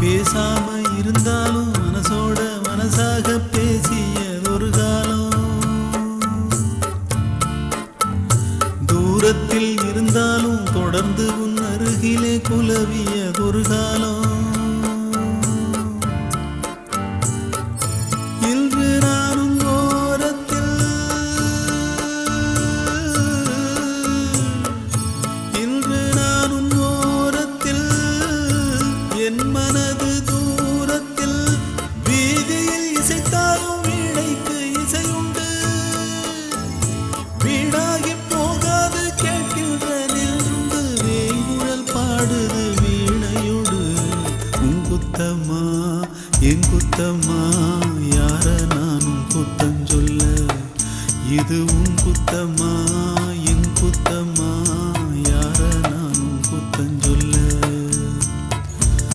பேசாம இருந்தாலும் மனசோட மனசாக பேசிய ஒரு காலம். தூரத்தில் இருந்தாலும் தொடர்ந்து உன் அருகிலே குலவிய ஒரு காலம். மனது தூரத்தில் வீதியில் இசைத்தாலும் வீணைக்கு இசையுண்டு. வீணாகி போகாது கேட்கின்ற நின்று வேங்குழல் பாடுது வீணையோடு. உன் என் குத்தம்மா யார நானும் குத்தம் சொல்ல? இது உன் குத்தம்மா என் குத்தம்மா